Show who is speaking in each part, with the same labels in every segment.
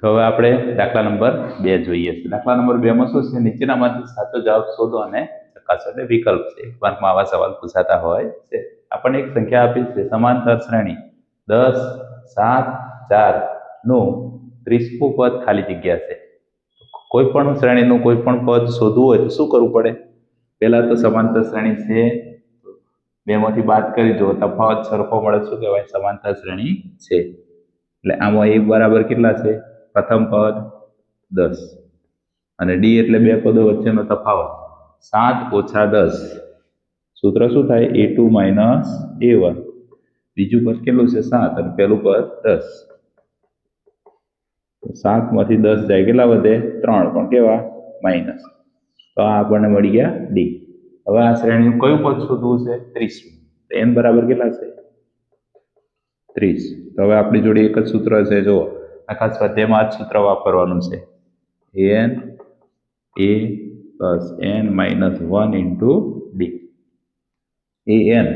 Speaker 1: તો હવે આપણે દાખલા નંબર બે જોઈએ છે. દાખલા નંબર બે માં શું છે? નીચેનામાંથી સાચો જવાબ શોધો અને ચકાસો એટલે વિકલ્પ છે. એક માર્કમાં આવા સવાલ પૂછાતા હોય છે. આપણને એક સંખ્યા આપી છે. સમાંતર શ્રેણી. દસ, સાત, ચારનું ત્રીસમું પદ ખાલી જગ્યા છે. કોઈ પણ શ્રેણીનું કોઈ પણ પદ શોધવું હોય તો શું કરવું પડે? પહેલાં તો સમાંતર શ્રેણી છે. બેમાંથી બાદ કરી જો તફાવત સરખો મળે શું કહેવાય? સમાંતર શ્રેણી છે. એટલે આમાં એક બરાબર કેટલા છે? પ્રથમ પદ દસ. અને ડી એટલે બે પદો વચ્ચેનો તફાવત. સાત ઓછા દસ. સૂત્ર શું થાય? A two minus A one. બીજું પદ કેટલું છે? સાત. અને પહેલું પદ દસ. સાતમાંથી દસ જાય કેટલા વધે? ત્રણ. પણ કેવા? માઇનસ. તો આ આપણને મળી ગયા ડી. હવે આ શ્રેણીનું કયું પદ શોધવું છે? ત્રીસ. તો એન બરાબર કેટલા છે? ત્રીસ. તો હવે આપણી જોડે એક જ સૂત્ર છે જો આખા સ્વાધ્યાયમાં આ સૂત્ર વાપરવાનું છે. N A plus N minus one into D A N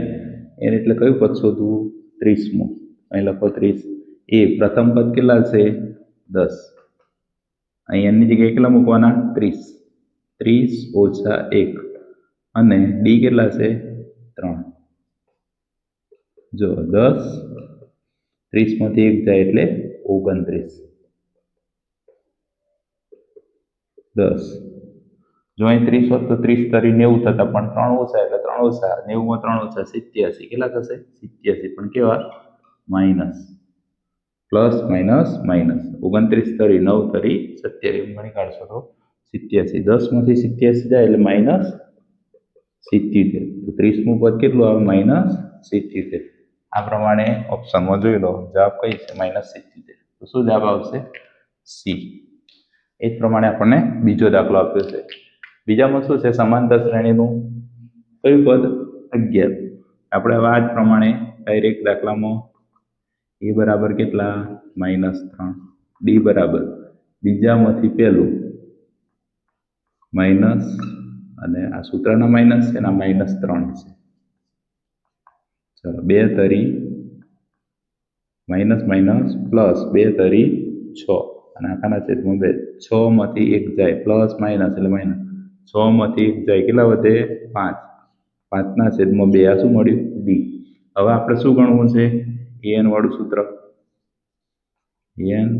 Speaker 1: N એટલે કયું પદ શોધવું? ત્રીસમું. અહીં લખો ત્રીસ. એ પ્રથમ પદ કેટલા છે? દસ. અહીં એનની જગ્યાએ કેટલા મૂકવાના? ત્રીસ. ત્રીસ ઓછા એક. અને ડી કેટલા છે? ત્રણ. જો દસ, ત્રીસમાંથી એક જાય એટલે ઓગણત્રીસ. દસ. જો અહીં ત્રીસ હોત તો ત્રીસ તરી નેવું થતા પણ ત્રણ ઓછા એટલે ત્રણ ઓછા નેવુંમાં ત્રણ ઓછા સિત્યાસી. કેટલા થશે? સિત્યાસી. પણ કેવા? માઇનસ. Plus, minus minus. ઓગણત્રીસ તરી નવ તરી સત્યાવીસ. ગણી કાઢશો તો સિત્યાસી. દસમાંથી સિત્યાસી જાય એટલે માઇનસ સિત્યોતેર. તો ત્રીસમું પદ કેટલું આવે? માઇનસ સિત્યોતેર. આ પ્રમાણે ઓપ્શનમાં જોઈ લો. જવાબ કઈ છે? માઇનસ સિત્યોતેર. તો શું જવાબ આવશે? સી. એ જ પ્રમાણે આપણને બીજો દાખલો આપ્યો છે. બીજામાં શું છે? સમાંતર શ્રેણીનું કયું પદ? અગિયાર. આપણે હવે આ જ પ્રમાણે ડાયરેક્ટ દાખલામાં એ બરાબર કેટલા? માઇનસ ત્રણ. ડી બરાબર. બીજામાંથી પહેલું માઇનસ અને આ સૂત્રના માઇનસ એના માઇનસ ત્રણ છે. ચલો, બે તરી માઇનસ માઇનસ, પ્લસ બે તરી છ. અને આખાના છેદમાં બે. છમાંથી એક જાય. પ્લસ, માઇનસ એટલે માઇનસ. છમાંથી એક જાય. કેટલા વધે? પાંચ. પાંચના છેદમાં બે. આ શું મળ્યું? ડી હવે આપણે શું ગણવું છે? એન વાળું સૂત્ર. N,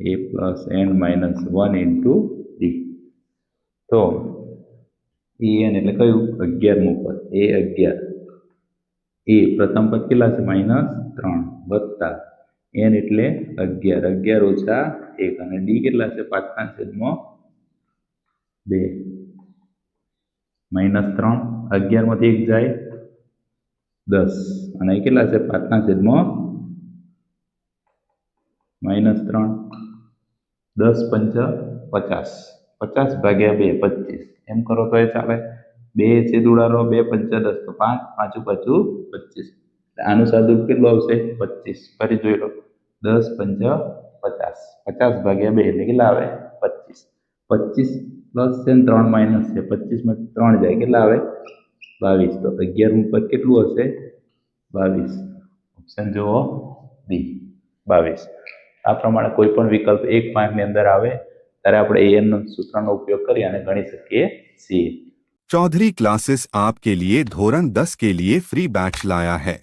Speaker 1: A plus N minus one into D. તો એન એટલે કયું? અગિયારમું પદ એ અગિયાર. એ પ્રથમ પદ કેટલા છે? માઇનસ ત્રણ વત્તા એન એટલે અગિયાર. અગિયાર ઓછા એક. અને ડી કેટલા છે? પાંચના છેદમાં બે. માઇનસ ત્રણ. અગિયારમાંથી એક જાય દસ. અને અહીં કેટલા છે? પાંચના છેદમાં માઇનસ ત્રણ. દસ પંચ પચાસ. પચાસ ભાગ્યા બે, પચીસ. એમ કરો તો એ ચાલે. બે છેદ ઉડાડો બે પંચા દસ તો પાંચ, પાંચું પાછું પચીસ. આનું સાદું કેટલું આવશે? પચીસ. ફરી જોઈ લો. દસ, પંચ, પચાસ. પચાસ ભાગ્યા બે એટલે કેટલા આવે? પચીસ. પચીસ પ્લસ છે ને ત્રણ માઇનસ છે. પચીસમાં ત્રણ જાય. કેટલા આવે? બાવીસ. તો અગિયાર ઉપર કેટલું હશે? બાવીસ. ઓપ્શન જુઓ. બી બાવીસ. આ પ્રમાણે કોઈ પણ વિકલ્પ એક માર્કની અંદર આવે, ત્યારે આપણે એન સૂત્રનો ઉપયોગ કરી અને ગણી શકીએ છીએ.
Speaker 2: चौधरी क्लासेस आपके लिए धोरण 10 के लिए फ्री बैच लाया है